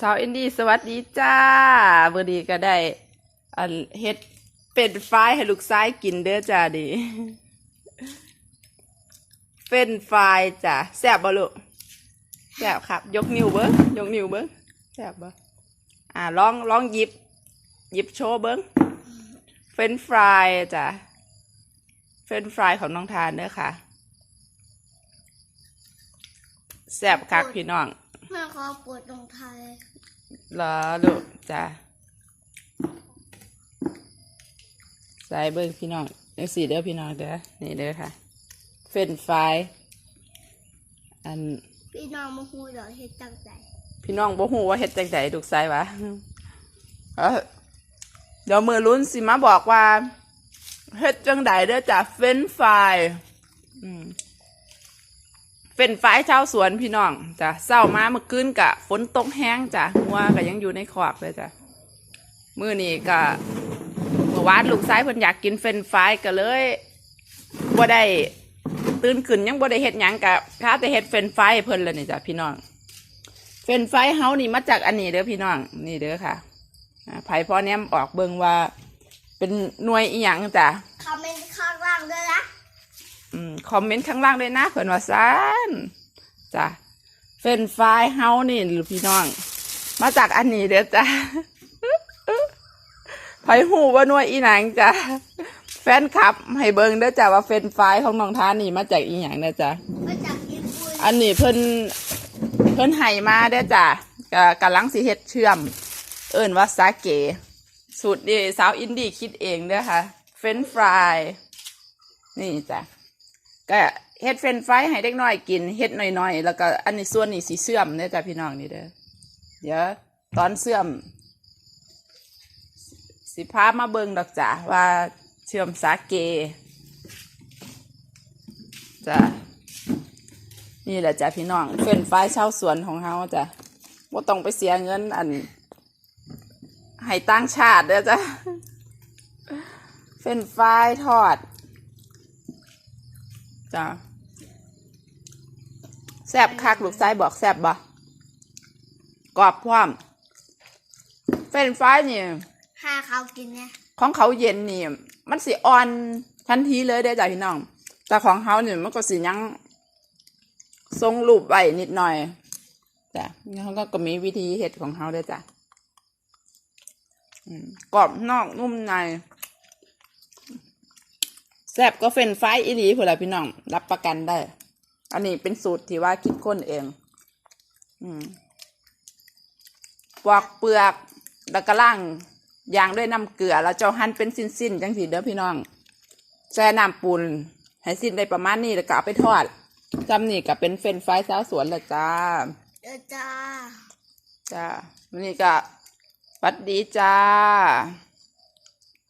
สาวอินดี้สวัสดีจ้าเบอดีก็ได้อันเฮ็ดเป็นฟรายให้ลูกซ้ายกินเด้อจ้าดิเป็นฟรายจ้ะแซ่บบ่ลูกแซ่บครับ ยกนิ้วเบิ้งยกนิ้วเบิ้งแซ่บบ่อ่าลองลองหยิบหยิบโชว์เบิ้งเฟรนฟรายจ้ะเฟรนฟรายของน้องทานเด้อค่ะแซ่บคักพี่น้อง แม่ขอปวดตรงไทยรอลูกจ้ะใส่เบิ้งพี่น้องนี่สีเด้อพี่น้องเด้อนี่เด้อค่ะ เฟรนฟรายอัน พี่น้องมาพูดเดี๋ยวเฮ็ดตั้งใจพี่น้องบ่ฮู้ว่าเฮ็ดจังไดลูกชายวะเอ้อเดี๋ยวมือลุ้นสิมาบอกว่าเฮ็ดจังไดเด้อจ้ะเฟรนฟรายอืม เฟรนฟรายชาวสวนพี่น้องจ้ะเช้ามาเมื่อคืนกะฝนตกแห้งจ้ะงัวก็ยังอยู่ในคอกเลยจ้ะมื้อนี้ก็เมื่อวานลูกชายเพิ่นอยากกินเฟรนฟรายก็เลยบ่ได้ตื่นขึ้นยังบ่ได้เฮ็ดหยังกะพาแต่เฮ็ดเฟรนฟรายเพิ่นแล้วนี่จ้ะพี่น้องเฟรนฟรายเฮานี่มาจากอันนี้เด้อพี่น้องนี่เด้อค่ะอ่าไผ่พ่อแนมออกเบิ่งว่า เป็นหน่วยอีหยังจ้ะคอมเมนต์ข้างล่างด้วยนะ คอมเมนต์ข้างล่างด้วยนะเพิ่นว่าซ่านจ้ะเฟรนไฟรายเฮานี่หรือพี่น้อง มาจากอันนี้เด้อจ้ะไผหูว่าหน่วยอีหนังจ้ะแฟนคลับให้เบิ่งเด้อจ้ะว่าเฟรนไฟรายของน้องทานนี่มาจากอีหยังเด้อจ้ะมาจากญี่ปุ่นอันนี้เพิ่นเพิ่นให้มาเด้อจ้ะกะกำลังสิเฮ็ดเชื่อม เอิ้นว่าสาเกสูตรนี่สาวอินดี้คิดเองเด้อค่ะ เฟรนช์ฟรายนี่จ้ะ ก็เฮ็ดเฟนช์ฟให้เด็กน้อยกินเฮ็ดหน่อยๆแล้วก็อันนี้ส่วนนี้สิเชื่อมเด้อจ้ะพี่น้องนี่เด้อเดี๋ยวตอนเชื่อม สิพามาเบิ่งดอกจ้ะว่าเชื่อมสาเกจ้ะนี่แหละจ้ะพี่น้องเฟนช์ฟรายชาสวนของเฮาจ้ะว่าต้องไปเสียเงินอันให้ตั้งชาติเด้อจ้ะเฟนช์ฟทอด จ้ะแซบคักลูกชายบอกแซบบ่กรอบพร้อมเฟรนช์ฟรายนี่หาเขากินเนี่ยของเขาเย็นนี่มันสิอ่อนทันทีเลยเด้อจ้ะพี่น้อง แต่ของเขาเนี่ยมันก็สิยังทรงรูปไว้นิดหน่อยจ้ะเขาก็ก็มีวิธีเห็ดของเขาเด้อจ้ะอืมกรอบนอกนุ่มในแซ่บก็เฟรนช์ฟรายอีหลีผู้ละพี่น้อง รับประกันได้ อันนี้เป็นสูตรที่ว่าคิดค้นเอง อืมปอกเปลือกแล้วก็ล่างยางด้วยน้ำเกลือ แล้วเจ้าหั่นเป็นสิ้นๆจังสีเด้อพี่น้องแช่น้ำปูนให้สิ้นได้ประมาณนี้แล้วก็เอาไปทอดจำนี่ก็เป็นเฟรนช์ฟรายสาวสวนละจ้าเดี๋ยวจ้า จ้าวันนี้ก็สวัสดีจ้า